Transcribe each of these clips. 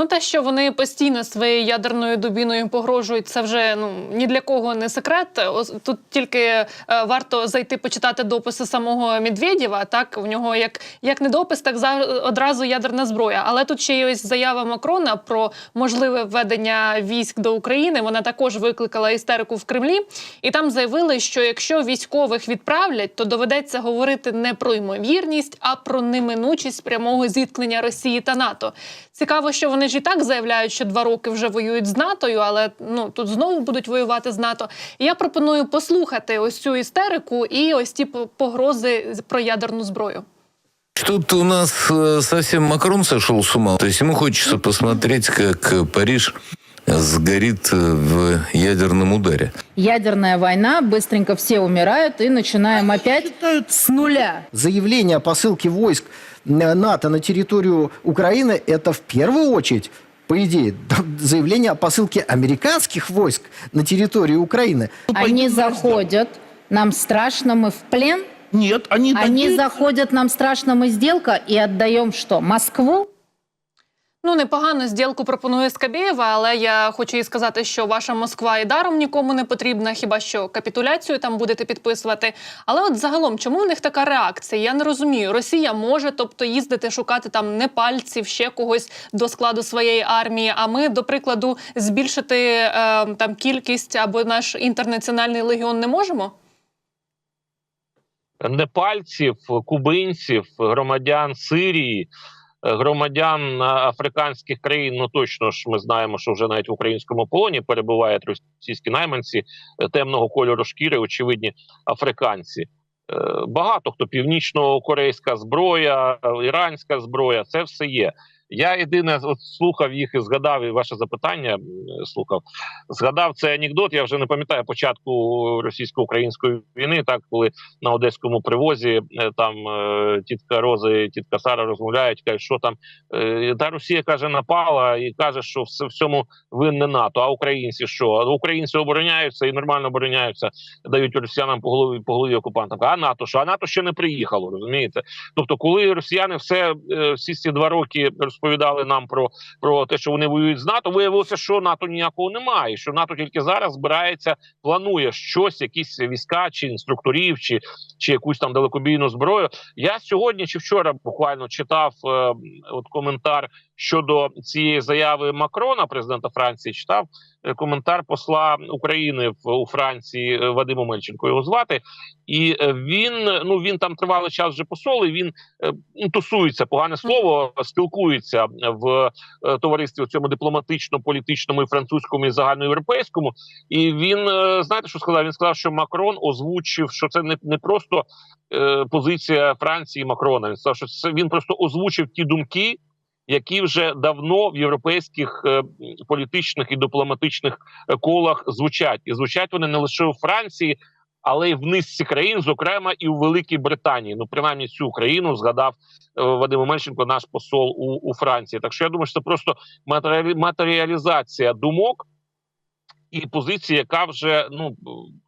Ну, те, що вони постійно своєю ядерною дубіною погрожують, це вже ну ні для кого не секрет. Тут тільки е, варто зайти почитати дописи самого Медведєва. Так в нього як, як не допис, так за одразу ядерна зброя. Але тут ще є ось заява Макрона про можливе введення військ до України. Вона також викликала істерику в Кремлі, і там заявили, що якщо військових відправлять, то доведеться говорити не про ймовірність, а про неминучість прямого зіткнення Росії та НАТО. Цікаво, що вони ж і так заявляють, що два роки вже воюють з НАТОю, але ну тут знову будуть воювати з НАТО. І я пропоную послухати ось цю істерику і ось ті по- погрози з- про ядерну зброю. Тут у нас э, совсем Макрон сошел с ума. То есть ему хочется посмотреть, как э, Париж сгорит э, в ядерном ударе. Ядерная война, быстренько все умирают и начинаем опять с нуля. Заявление о посылке войск э, НАТО на территорию Украины – это в первую очередь, по идее, заявление о посылке американских войск на территорию Украины. Они заходят, нам страшно, мы в плен. Нет, они, Они такие- заходят, нам страшно, мы сделка. И отдаем что? Москву? Ну непогану зділку пропонує Скабєєва, але я хочу їй сказати, що ваша Москва і даром нікому не потрібна, хіба що капітуляцію там будете підписувати. Але от загалом, чому в них така реакція? Я не розумію. Росія може, тобто, їздити шукати там непальців, ще когось до складу своєї армії. А ми, до прикладу, збільшити е, там кількість або наш інтернаціональний легіон не можемо. непальців, кубинців, громадян Сирії, громадян африканських країн. Ну точно ж ми знаємо, що вже навіть в українському полоні перебувають російські найманці е, темного кольору шкіри, очевидні африканці. Е, Багато хто північно-корейська зброя, е, іранська зброя, це все є. Я єдине от слухав їх і згадав і ваше запитання. Слухав, згадав цей анекдот. Я вже не пам'ятаю початку російсько-української війни, так коли на одеському привозі е, там е, тітка Рози, тітка Сара розмовляють, кажуть, що там е, та Росія каже, напала і каже, що в всьому винне НАТО. А українці що? Українці обороняються і нормально обороняються, дають росіянам по голові по голові окупантам. А НАТО що? А НАТО ще не приїхало, розумієте? Тобто, коли росіяни все всі ці два роки розповідали нам про, про те, що вони воюють з НАТО, виявилося, що НАТО ніякого немає. Що НАТО тільки зараз збирається, планує щось, якісь війська чи інструкторів, чи, чи якусь там далекобійну зброю. Я сьогодні чи вчора буквально читав е, от коментар щодо цієї заяви Макрона, президента Франції, читав е, коментар посла України в у Франції е, Вадиму Мельченко його звати. І е, він ну він там тривалий час вже посол. і Він ну, тусується погане слово, спілкується в товаристві в цьому дипломатично-політичному і французькому і загальноєвропейському. І він знаєте, що сказав? Він сказав, що Макрон озвучив, що це не, не просто позиція Франції Макрона. Він сказав, що це він просто озвучив ті думки. Які вже давно в європейських е, політичних і дипломатичних е, колах звучать, і звучать вони не лише у Франції, але й в низці країн, зокрема і у Великій Британії. Ну, принаймні, цю країну згадав е, Вадим Омельченко, наш посол у, у Франції. Так що я думаю, що це просто матеріалі- матеріалізація думок і позиції, яка вже ну,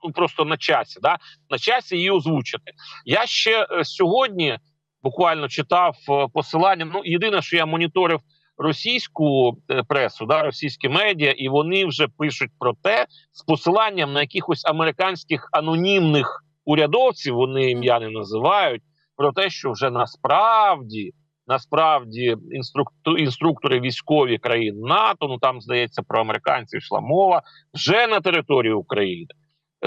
ну просто на часі. Да? На часі її озвучити. Я ще е, сьогодні буквально читав е, посилання. Ну, єдине, що я моніторив російську е, пресу, да, російські медіа, і вони вже пишуть про те з посиланням на якихось американських анонімних урядовців. Вони ім'я не називають про те, що вже насправді. Насправді інструкту, інструктори військові країн НАТО, ну там здається про американців йшла мова вже на території України.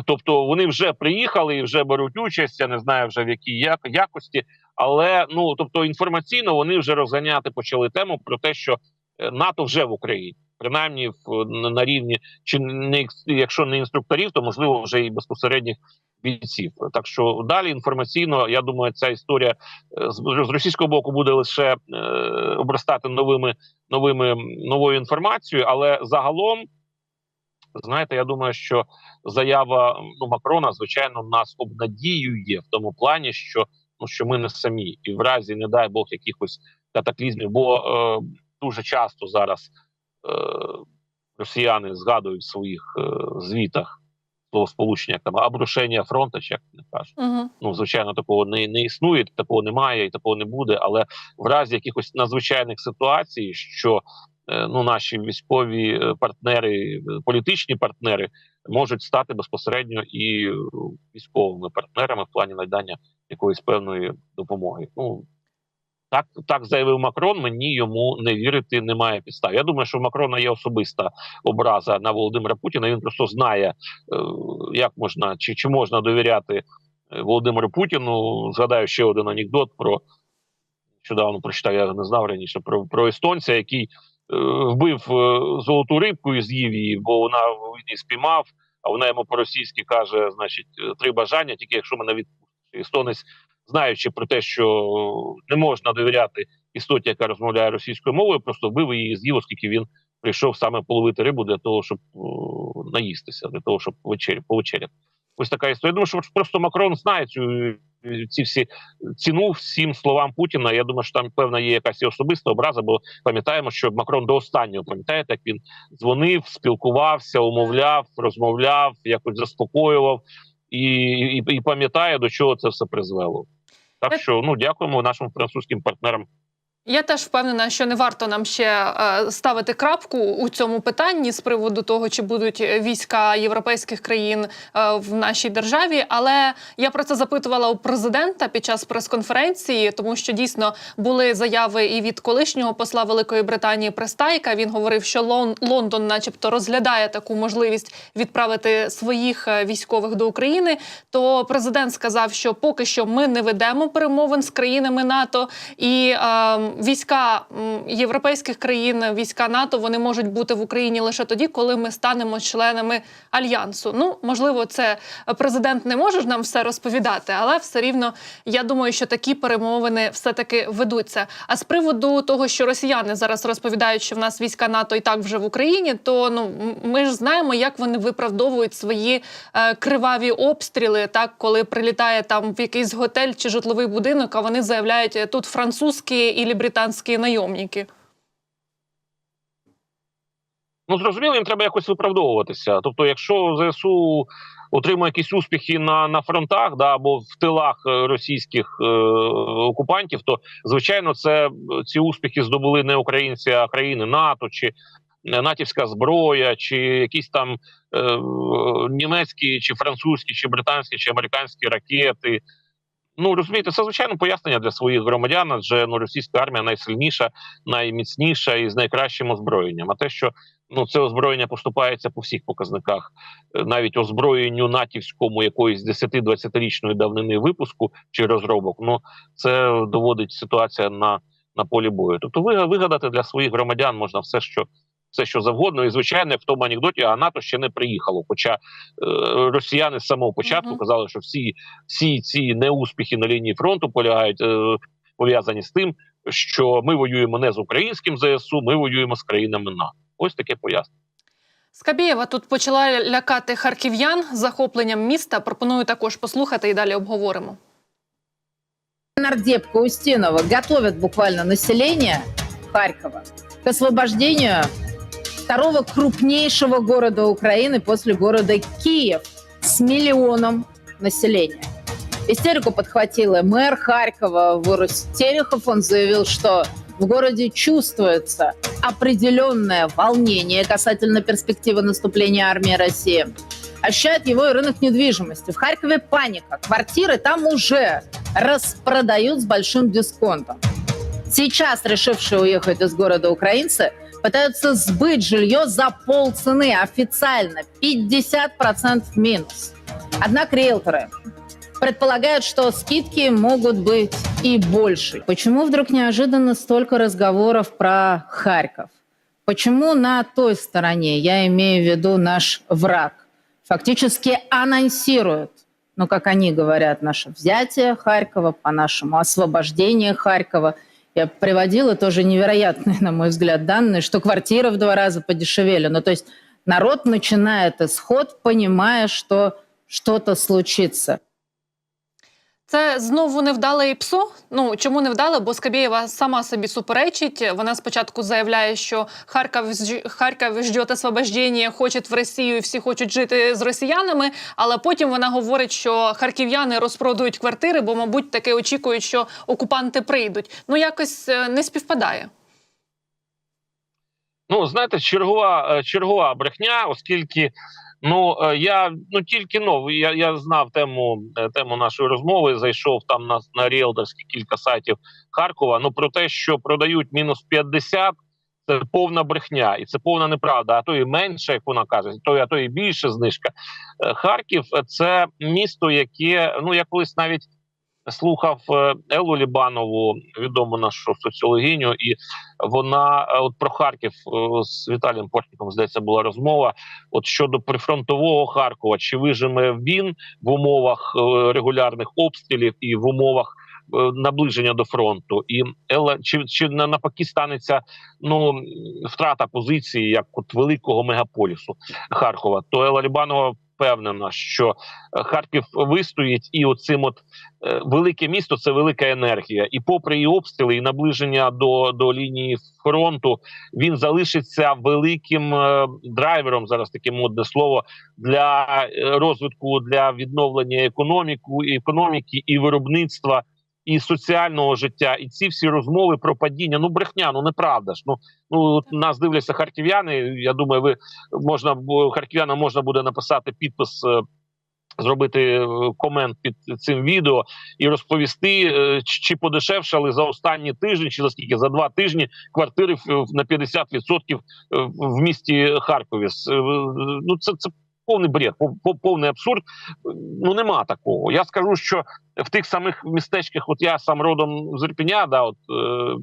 Тобто вони вже приїхали і вже беруть участь. Я не знаю вже в якій якості, але ну тобто інформаційно вони вже розганяти почали тему про те, що е, НАТО вже в Україні, принаймні в на- рівні чи не якщо не інструкторів, то можливо вже і безпосередніх бійців. Так що далі інформаційно, я думаю, ця історія е, з російського боку буде лише е, обростати новими новими новою інформацією, але загалом. Знаєте, я думаю, що заява ну, Макрона, звичайно, нас обнадіює в тому плані, що ну що ми не самі, і в разі, не дай Бог, якихось катаклізмів, бо е, дуже часто зараз е, росіяни згадують в своїх е, звітах слово сполучення там обрушення фронту, як не кажуть. Угу. Ну, звичайно, такого не, не існує, такого немає і такого не буде. Але в разі якихось надзвичайних ситуацій, що е, ну, наші військові е, партнери, е, політичні партнери можуть стати безпосередньо і е, військовими партнерами в плані надання якоїсь певної допомоги. Ну так, так заявив Макрон. Мені йому не вірити немає підстав. Я думаю, що в Макрона є особиста образа на Володимира Путіна. Він просто знає, е, як можна чи, чи можна довіряти е, Володимиру Путіну. Згадаю ще один анекдот про нещодавно прочитав, я не знав раніше про, про естонця, який е, вбив золоту рибку і з'їв її, бо вона він її спіймав, а вона йому по-російськи каже: значить, три бажання, тільки якщо мене відпустиш. Естонець, знаючи про те, що не можна довіряти істоті, яка розмовляє російською мовою, просто вбив її з'їв, оскільки він прийшов саме половити рибу для того, щоб наїстися, для того, щоб вечері, повечеряти. Ось така історія. Я думаю, що просто Макрон знає цю ці всі ціну всім словам Путіна. Я думаю, що там певна є якась особиста образа, бо пам'ятаємо, що Макрон до останнього пам'ятаєте, як він дзвонив, спілкувався, умовляв, розмовляв, якось заспокоював і, і, і пам'ятає, до чого це все призвело. Так що ну дякуємо нашим французьким партнерам Я теж впевнена, що не варто нам ще е, ставити крапку у цьому питанні з приводу того, чи будуть війська європейських країн е, в нашій державі. Але я про це запитувала у президента під час прес-конференції, тому що дійсно були заяви і від колишнього посла Великої Британії Престайка. Він говорив, що Лон- Лондон, начебто, розглядає таку можливість відправити своїх е, військових до України. То президент сказав, що поки що ми не ведемо перемовин з країнами НАТО і е, війська європейських країн, війська НАТО, вони можуть бути в Україні лише тоді, коли ми станемо членами альянсу. Ну можливо, це президент не може нам все розповідати, але все рівно я думаю, що такі перемовини все таки ведуться. А з приводу того, що росіяни зараз розповідають, що в нас війська НАТО і так вже в Україні, то ну ми ж знаємо, як вони виправдовують свої е, криваві обстріли, так коли прилітає там в якийсь готель чи житловий будинок, а вони заявляють е, тут французькі і британські найомники. Ну зрозуміло, їм треба якось виправдовуватися. Тобто, якщо ЗСУ отримує якісь успіхи на, на фронтах, да або в тилах е, російських е, окупантів, то звичайно, це е, ці успіхи здобули не українці, а країни НАТО чи е, натівська зброя, чи якісь там е, німецькі, чи французькі, чи британські, чи американські ракети. Ну розумієте, це звичайно пояснення для своїх громадян, адже ну російська армія найсильніша, найміцніша і з найкращим озброєнням. А те, що ну це озброєння поступається по всіх показниках, Е, навіть озброєнню натівському якоїсь 10-20-річної давнини випуску чи розробок. Ну це доводить ситуація на, на полі бою. Тобто, ви- вигадати для своїх громадян можна все, що. Все, що завгодно, і звичайно, як в тому анекдоті, а НАТО ще не приїхало. Хоча е, росіяни з самого початку Мгм. казали, що всі, всі ці неуспіхи на лінії фронту полягають е, пов'язані з тим, що ми воюємо не з українським ЗСУ, ми воюємо з країнами НАТО. Ось таке пояснення. Скабєєва тут почала лякати харків'ян захопленням міста. Пропоную також послухати і далі обговоримо. Нардепка Устинова готовят буквально население Харькова к освобождению второго крупнейшего города Украины после города Киев с миллионом населения. Истерику подхватила мэр Харькова Ворос Терехов. Он заявил, что в городе чувствуется определенное волнение касательно перспективы наступления армии России. Ощущает его и рынок недвижимости. В Харькове паника. Квартиры там уже распродают с большим дисконтом. Сейчас решившие уехать из города украинцы пытаются сбыть жилье за полцены официально 50% минус. Однако риэлторы предполагают, что скидки могут быть и больше. Почему вдруг неожиданно столько разговоров про Харьков? Почему на той стороне, я имею в виду наш враг, фактически анонсирует, ну, как они говорят, наше взятие Харькова, по-нашему освобождение Харькова. Я приводила тоже невероятные, на мой взгляд, данные, что квартиры в два раза подешевели. Ну, то есть народ начинает исход, понимая, что что-то случится. Це знову невдале ПСО. Ну чому невдале? Бо Скабєєва сама собі суперечить. Вона спочатку заявляє, що Харків Харків ждет освобождення, хоче в Росію, всі хочуть жити з росіянами. Але потім вона говорить, що харків'яни розпродують квартири, бо, мабуть, таки очікують, що окупанти прийдуть. Ну якось е, не співпадає. Ну, знаєте, чергова, е, чергова брехня, оскільки ну е, я ну тільки ну, я, я знав тему, е, тему нашої розмови, зайшов там на, на ріелдерські кілька сайтів Харкова. Ну про те, що продають мінус 50, це повна брехня, і це повна неправда. А то і менше, як вона каже, то а то і більше знижка. Е, Харків це місто, яке ну я колись навіть слухав е, Еллу Лібанову, відому нашу соціологиню, і вона е, от про Харків е, з Віталієм Портніком, здається, була розмова. От щодо прифронтового Харкова, чи вижиме він в умовах е, регулярних обстрілів і в умовах наближення до фронту, і Елла чи, чи на- навпаки станеться ну втрата позиції як от великого мегаполісу Харкова, то Елла Лібанова впевнена, що е, Харків вистоїть, і оцим от е, велике місто це велика енергія. І попри і обстріли, і наближення до, до лінії фронту, він залишиться великим е, драйвером. Зараз таке модне слово для розвитку для відновлення економіку, економіки і виробництва. І соціального життя, і ці всі розмови про падіння. Ну брехня, ну неправда ж. Ну ну от нас дивляться харків'яни. Я думаю, ви можна харків'янам можна буде написати підпис. е, Зробити е, комент під цим відео і розповісти, е, чи подешевшали за останні тижні, чи за скільки за два тижні квартири на 50% е, в місті Харкові. Ну це це повний бред, пов- пов- повний абсурд. Ну нема такого. Я скажу, що в тих самих містечках, от я сам родом з Ірпеня, да, от е,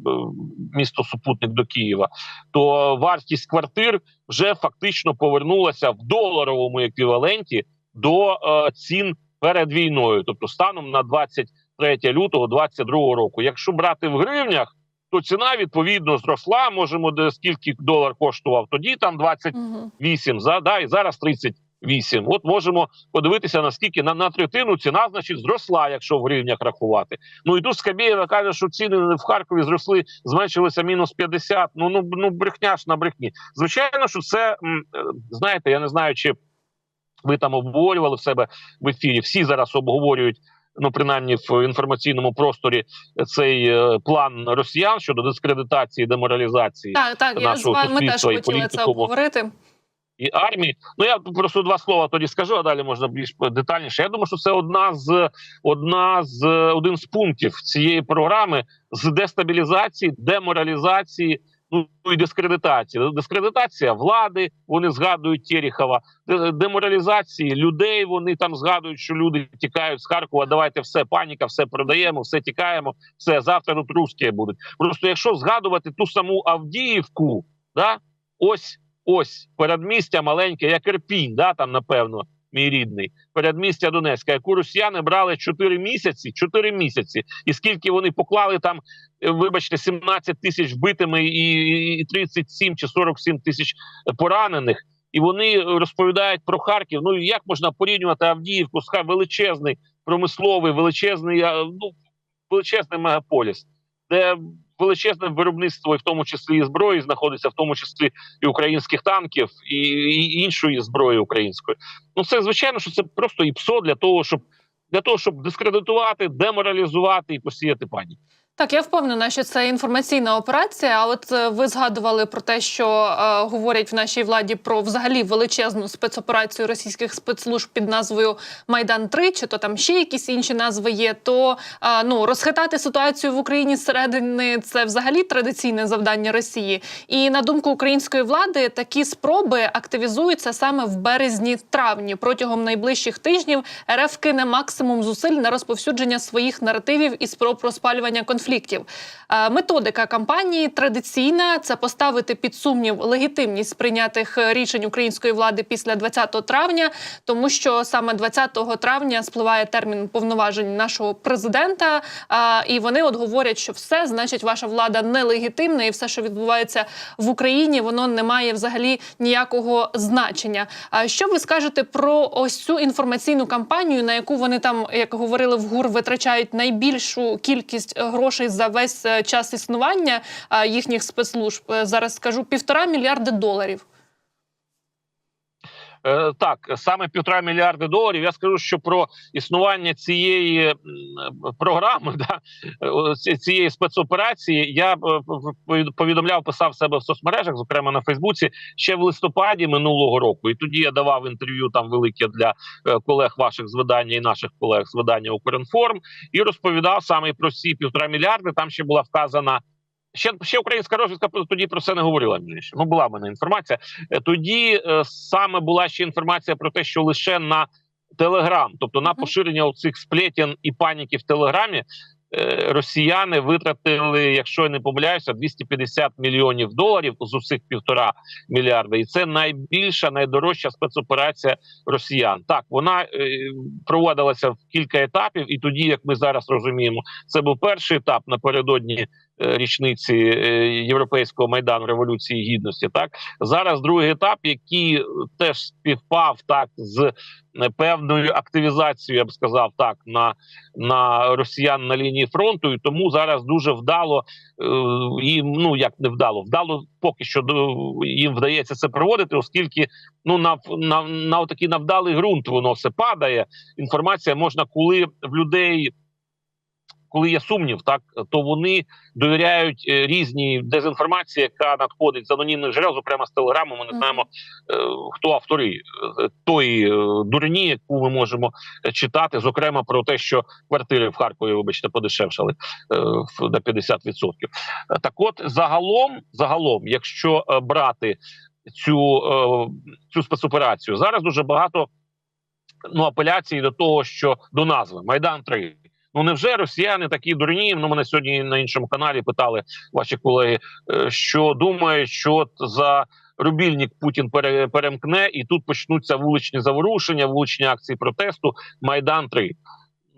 місто супутник до Києва, то вартість квартир вже фактично повернулася в доларовому еквіваленті до е, цін перед війною, тобто станом на 23 лютого 22 року. Якщо брати в гривнях, то ціна відповідно зросла. Можемо де скільки долар коштував тоді, там 20 Мгм. 8, за, да, і зараз 38. От можемо подивитися, наскільки на, на третину ціна, значить, зросла, якщо в гривнях рахувати. Ну і тут Скабєєва каже, що ціни в Харкові зросли, зменшилися мінус 50. Ну, ну, ну брехня ж на брехні. Звичайно, що це, е, знаєте, я не знаю, чи ви там обговорювали в себе в ефірі. Всі зараз обговорюють. Ну, принаймні в інформаційному просторі цей е, план росіян щодо дискредитації, деморалізації Так, так, я з нашого вами теж хотіла це обговорити. І армії. Ну я просто два слова тоді скажу, а далі можна більш детальніше. Я думаю, що це одна з одна з один з пунктів цієї програми з дестабілізації, деморалізації. Ну і дискредитації. Дискредитація влади, вони згадують Терехова, деморалізації людей. Вони там згадують, що люди тікають з Харкова. Давайте все, паніка, все продаємо, все тікаємо. Все завтра тут русські будуть. Просто якщо згадувати ту саму Авдіївку, да ось ось передмістя маленьке, як Ірпінь, да, там, напевно, мій рідний, передмістя Донецька, яку росіяни брали 4 місяці, 4 місяці, і скільки вони поклали там, е, вибачте, 17 тисяч вбитими і, і 37 чи 47 тисяч поранених. І вони розповідають про Харків. Ну як можна порівнювати Авдіївку з величезний промисловий, величезний, ну величезний мегаполіс, де величезне виробництво, і в тому числі і зброї, знаходиться, в тому числі і українських танків, і, і іншої зброї української. Ну це звичайно, що це просто ІПСО для того, щоб для того, щоб дискредитувати, деморалізувати і посіяти паніку. Так, я впевнена, що це інформаційна операція. А от е, ви згадували про те, що е, говорять в нашій владі про взагалі величезну спецоперацію російських спецслужб під назвою Майдан 3 чи то там ще якісь інші назви є. То е, ну розхитати ситуацію в Україні зсередини це взагалі традиційне завдання Росії. І на думку української влади, такі спроби активізуються саме в березні-травні. Протягом найближчих тижнів РФ кине максимум зусиль на розповсюдження своїх наративів і спроб розпалювання конфліктів. Е, Методика кампанії традиційна це поставити під сумнів легітимність прийнятих е, рішень української влади після 20 травня, тому що саме 20 травня спливає термін повноважень нашого президента. е, І вони от говорять, що все значить, ваша влада нелегітимна, і все, що відбувається в Україні, воно не має взагалі ніякого значення. А що ви скажете про ось цю інформаційну кампанію, на яку вони там, як говорили в ГУР, витрачають найбільшу кількість е, грошей за весь е, час існування е, їхніх спецслужб? Е, Зараз скажу півтора мільярди доларів. Е, так, саме півтора мільярди доларів. Я скажу, що про існування цієї програми, да, цієї спецоперації, я е, повідомляв, писав себе в соцмережах, зокрема на Фейсбуці, ще в листопаді минулого року. І тоді я давав інтерв'ю там велике для е, колег ваших з видання і наших колег з видання Укрінформ, і розповідав саме про ці півтора мільярди. Там ще була вказана. Ще ще українська розвідка тоді про це не говорила. іншим. Ну була в мене інформація. Е, Тоді е, саме була ще інформація про те, що лише на Телеграм, тобто на поширення цих сплетен і паніки в Телеграмі, е, росіяни витратили, якщо я не помиляюся, 250 мільйонів доларів з усіх півтора мільярда. І це найбільша, найдорожча спецоперація росіян. Так, вона е, проводилася в кілька етапів, і тоді, як ми зараз розуміємо, це був перший етап напередодні річниці е, європейського майдану революції гідності. Так зараз другий етап, який е, теж співпав так з е, певною активізацією, я б сказав так, на, на росіян на лінії фронту, і тому зараз дуже вдало е, їм, ну як не вдало, вдало поки що їм вдається це проводити, оскільки ну на на, на такий навдалий ґрунт воно все падає. Інформація можна, коли в людей. Коли є сумнів, так то вони довіряють е, різній дезінформації, яка надходить з анонімних джерел, зокрема з телеграму. Ми не знаємо, е, хто автори е, тої дурні, яку ми можемо читати, зокрема про те, що квартири в Харкові, вибачте, подешевшали на 50%. Е, Так, от загалом, загалом, якщо брати цю, цю спецоперацію, зараз дуже багато ну апеляцій до того, що до назви Майдан 3 Ну невже росіяни такі дурні? Ну мене сьогодні на іншому каналі питали ваші колеги, е, що думають, що за рубільник Путін пере- перемкне, і тут почнуться вуличні заворушення, вуличні акції протесту. Майдан 3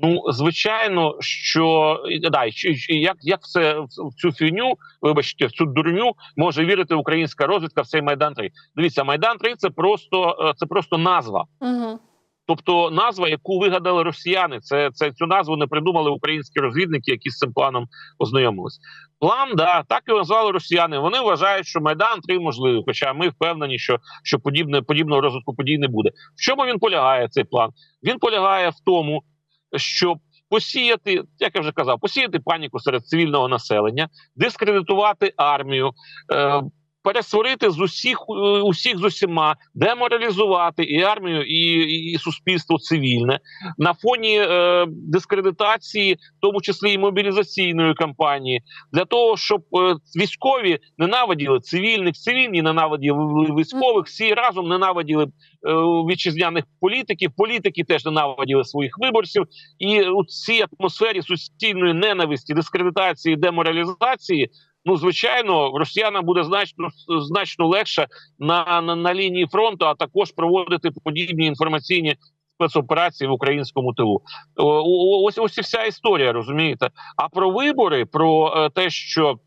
Ну, звичайно, що да, як, як в це в цю фігню, вибачте, в цю дурню може вірити українська розвідка в цей майдан 3 Дивіться, майдан 3 це просто е, це просто назва. Угу. Тобто назва, яку вигадали росіяни, це, це цю назву не придумали українські розвідники, які з цим планом познайомились. План, да, так його назвали росіяни. Вони вважають, що майдан 3 можливий. Хоча ми впевнені, що, що подібне подібного розвитку подій не буде. В чому він полягає? Цей план? Він полягає в тому, щоб посіяти, як я вже казав, посіяти паніку серед цивільного населення, дискредитувати армію. Е, Пересварити з усіх е, усіх з усіма, деморалізувати і армію, і, і, суспільство цивільне на фоні е, дискредитації, в тому числі і мобілізаційної кампанії, для того, щоб е, військові ненавиділи цивільних, цивільні ненавиділи військових, всі разом ненавиділи е, вітчизняних політиків. Політики теж ненавиділи своїх виборців, і у цій атмосфері суцільної ненависті, дискредитації, деморалізації. Ну, звичайно, росіянам буде значно значно легше на, на, на лінії фронту, а також проводити подібні інформаційні спецоперації в українському тилу. Ось ось і вся історія, розумієте. А про вибори, про е, те, що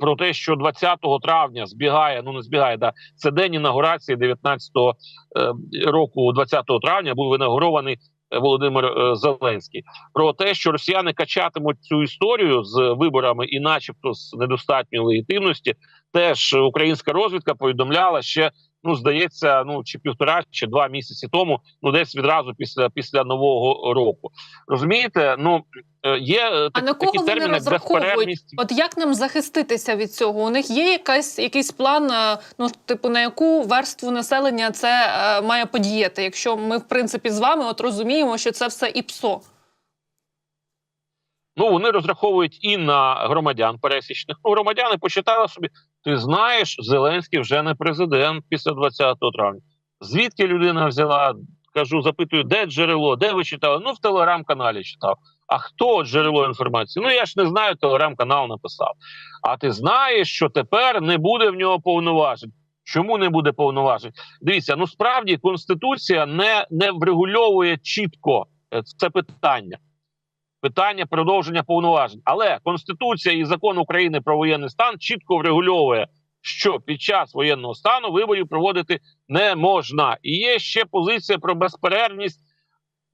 про те, що 20 травня збігає, ну не збігає, да це день інаугурації 19-го е, року, 20 травня, був інаугурований е, Володимир е, Зеленський. Про те, що росіяни качатимуть цю історію з виборами, і, начебто, з недостатньої легітимності, теж українська розвідка повідомляла ще. Ну, здається, ну чи півтора, чи два місяці тому, ну десь відразу після після нового року. Розумієте, ну е, є е, А так- на кого такі вони терміни, розраховують? безперервність. От як нам захиститися від цього? У них є якась якийсь план, е, ну типу на яку верству населення це е, має подіяти, якщо ми в принципі з вами от розуміємо, що це все ІПСО. Ну вони розраховують і на громадян пересічних. Ну, громадяни почитали собі. Ти знаєш, Зеленський вже не президент після 20 травня. Звідки людина взяла? Кажу, запитую, де джерело, де ви читали? Ну, в телеграм-каналі читав. А хто джерело інформації? Ну я ж не знаю, телеграм-канал написав. А ти знаєш, що тепер не буде в нього повноважень. Чому не буде повноважень? Дивіться, ну справді конституція не, не врегульовує чітко е, це питання. Питання продовження повноважень. Але Конституція і закон України про воєнний стан чітко врегульовує, що під час воєнного стану виборів проводити не можна. І є ще позиція про безперервність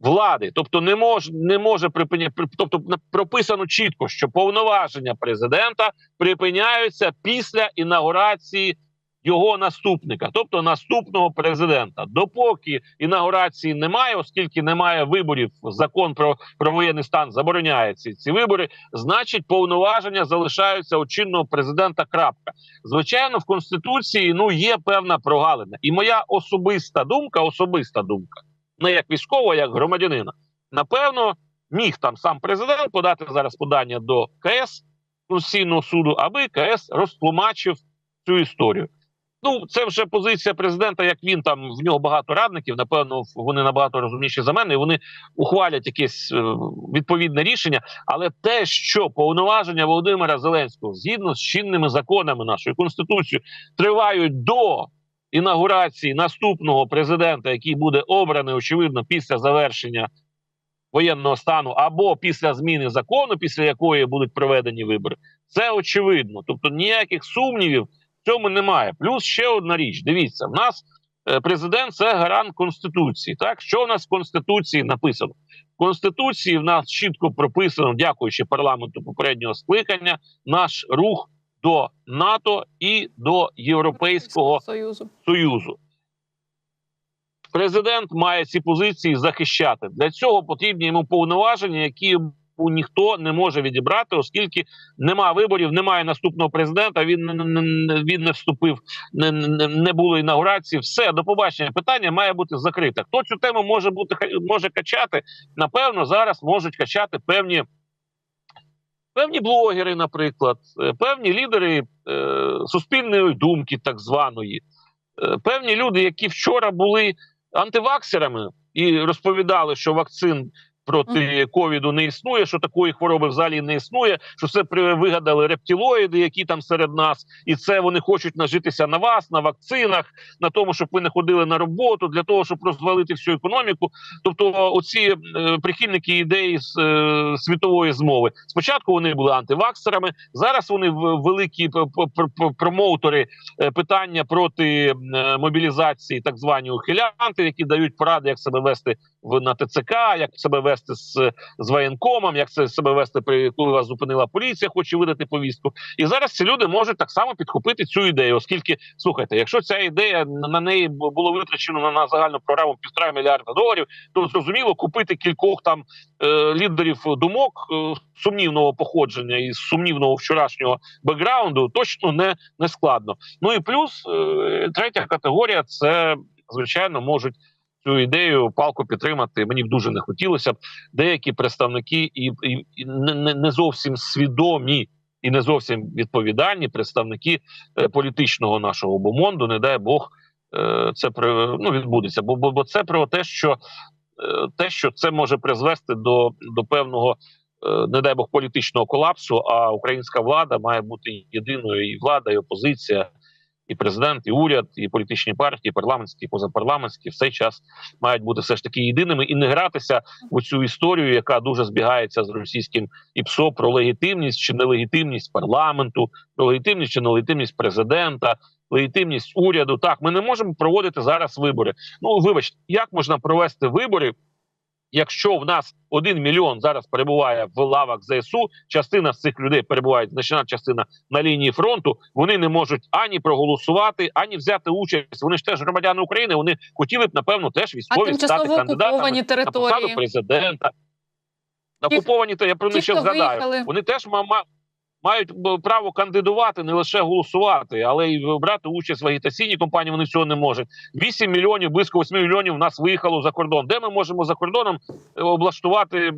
влади. Тобто, не може не може припиняти, тобто прописано чітко, що повноваження президента припиняються після інаугурації його наступника, тобто наступного президента. Допоки інаугурації немає, оскільки немає виборів, закон про, про воєнний стан забороняє ці, ці вибори. Значить, повноваження залишаються у чинного президента. Крапка. Звичайно, в конституції ну є певна прогалина, і моя особиста думка, особиста думка, не як військового, а як громадянина. Напевно, міг там сам президент подати зараз подання до КС Конституційного суду, аби КС розтлумачив цю історію. Ну, це вже позиція президента, як він там в нього багато радників. Напевно, вони набагато розумніші за мене. і Вони ухвалять якесь е, відповідне рішення. Але те, що повноваження Володимира Зеленського згідно з чинними законами нашої конституції тривають до інаугурації наступного президента, який буде обраний очевидно після завершення воєнного стану, або після зміни закону, після якої будуть проведені вибори, це очевидно. Тобто ніяких сумнівів цьому немає. Плюс ще одна річ: дивіться, в нас е, президент це гарант конституції. Так, що в нас в конституції написано? В конституції в нас чітко прописано, дякуючи парламенту попереднього скликання, наш рух до НАТО і до Європейського союзу. Союзу. Президент має ці позиції захищати. Для цього потрібні йому повноваження, які йому ніхто не може відібрати, оскільки нема виборів, немає наступного президента. Він він не вступив, не, не, було інаугурації. Все до побачення. Питання має бути закрите. Хто цю тему може бути може качати? Напевно, зараз можуть качати певні. Певні блогери, наприклад, е, певні лідери е, суспільної думки, так званої, Е, певні люди, які вчора були антиваксерами і розповідали, що вакцин проти ковіду не існує, що такої хвороби взагалі не існує, що це вигадали рептилоїди, які там серед нас, і це вони хочуть нажитися на вас, на вакцинах, на тому, щоб ви не ходили на роботу, для того, щоб розвалити всю економіку. Тобто, оці е, прихильники ідеї з е, світової змови. Спочатку вони були антиваксерами, зараз вони великі п- п- п- промоутери е, питання проти е, мобілізації, так звані ухилянти, які дають поради, як себе вести в на ТЦК, як себе вести з, з воєнкомом, як це себе вести при коли вас зупинила поліція, хоче видати повістку. І зараз ці люди можуть так само підхопити цю ідею, оскільки слухайте, якщо ця ідея на неї було витрачено на, на загальну програму півтора мільярда доларів, то зрозуміло купити кількох там е, лідерів думок е, сумнівного походження і сумнівного вчорашнього бекграунду точно не, не складно. Ну і плюс е, третя категорія це звичайно можуть. Цю ідею палку підтримати мені б дуже не хотілося б. Деякі представники і, і, і не, не- зовсім свідомі і не зовсім відповідальні представники е, політичного нашого бомонду, не дай Бог, е, це при, ну, відбудеться. Бо, бо, бо це про те, що е, те, що це може призвести до, до певного, не дай Бог, політичного колапсу. А українська влада має бути єдиною і влада, і опозиція, і президент, і уряд, і політичні партії, парламентські, і позапарламентські в цей час мають бути все ж таки єдиними і не гратися в цю історію, яка дуже збігається з російським ІПСО про легітимність чи нелегітимність парламенту, про легітимність чи нелегітимність президента. Легітимність уряду так ми не можемо проводити зараз вибори. Ну вибачте, як можна провести вибори, якщо в нас один мільйон зараз перебуває в лавах ЗСУ, частина з цих людей перебуває, значна частина на лінії фронту. Вони не можуть ані проголосувати, ані взяти участь. Вони ж теж громадяни України. Вони хотіли б напевно теж А військові стати кандидатами території. на посаду президента. Окуповані то я про них ще згадаю. виїхали. Вони теж ма- ма- мають право кандидувати, не лише голосувати, але й брати участь в агітаційній кампанії. Вони цього не можуть. 8 мільйонів, близько 8 мільйонів в нас виїхало за кордон. Де ми можемо за кордоном е, облаштувати е,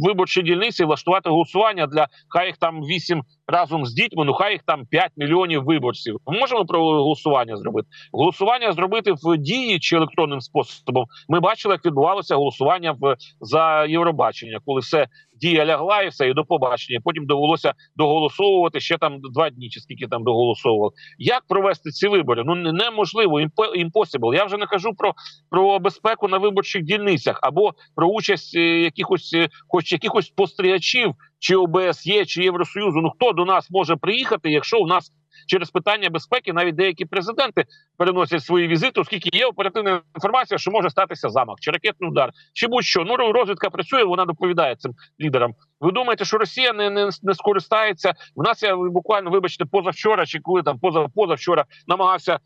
виборчі дільниці, влаштувати голосування для хай їх там 8 разом з дітьми. Ну хай їх там 5 мільйонів виборців. Ми можемо про голосування зробити. Голосування зробити в дії чи електронним способом. Ми бачили, як відбувалося голосування в за Євробачення, коли все дія лягла і все, і до побачення. Потім довелося доголосовувати ще там два дні, чи скільки там доголосовували. Як провести ці вибори? Ну не- неможливо, impossible. Я вже не кажу про, про безпеку на виборчих дільницях або про участь е, якихось, е, хоч якихось спостерігачів, чи ОБСЄ, чи Євросоюзу. Ну хто до нас може приїхати, якщо у нас через питання безпеки навіть деякі президенти переносять свої візити, оскільки є оперативна інформація, що може статися замах чи ракетний удар, чи будь-що. Ну розвідка працює, вона доповідає цим лідерам. Ви думаєте, що Росія не, не, не скористається? В нас я буквально, вибачте, позавчора чи коли там поза позавчора намагався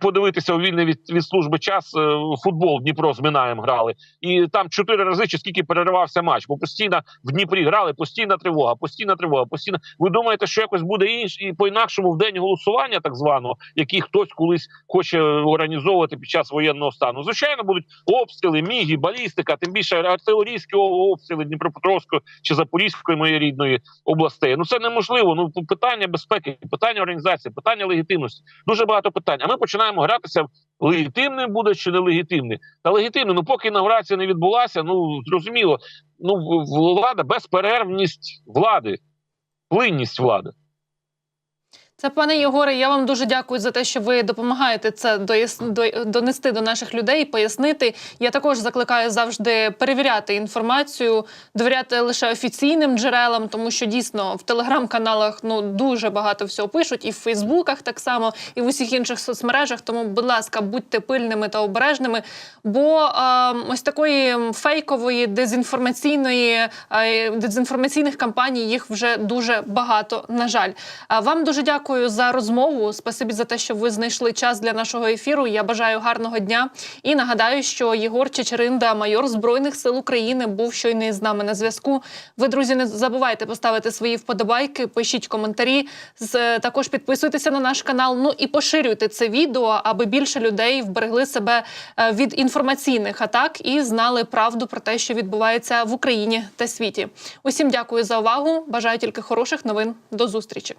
подивитися у вільний від, від служби час е, футбол Дніпро з Минаєм грали, і там чотири рази чи скільки переривався матч, бо постійно в Дніпрі грали, постійна тривога, постійна тривога, постійно. Ви думаєте, що якось буде інш і по інакшому в день голосування, так званого, який хтось колись хоче організовувати під час воєнного стану? Звичайно, будуть обстріли, міги, балістика, тим більше артилерійські обстріли Дніпропетровської чи Запорізької моєї рідної областей. Ну це неможливо. Ну питання безпеки, питання організації, питання легітимності. Дуже багато питань. А ми починаємо гратися. Легітимним буде чи нелегітимним? Та легітимним, ну поки інаугурація не відбулася, ну зрозуміло, ну влада, безперервність влади, плинність влади. Це пане Єгоре. Я вам дуже дякую за те, що ви допомагаєте це донести до наших людей, пояснити. Я також закликаю завжди перевіряти інформацію, довіряти лише офіційним джерелам, тому що дійсно в телеграм-каналах ну дуже багато всього пишуть, і в Фейсбуках так само, і в усіх інших соцмережах. Тому, будь ласка, будьте пильними та обережними. Бо е, ось такої фейкової дезінформаційної е, дезінформаційних кампаній їх вже дуже багато. На жаль, вам дуже дякую за розмову. Спасибі за те, що ви знайшли час для нашого ефіру. Я бажаю гарного дня і нагадаю, що Єгор Чечеринда, майор збройних сил України, був щойно із нами на зв'язку. Ви, друзі, не забувайте поставити свої вподобайки, пишіть коментарі. З також підписуйтеся на наш канал. Ну і поширюйте це відео, аби більше людей вберегли себе е, від інформаційних атак і знали правду про те, що відбувається в Україні та світі. Усім дякую за увагу. Бажаю тільки хороших новин. До зустрічі.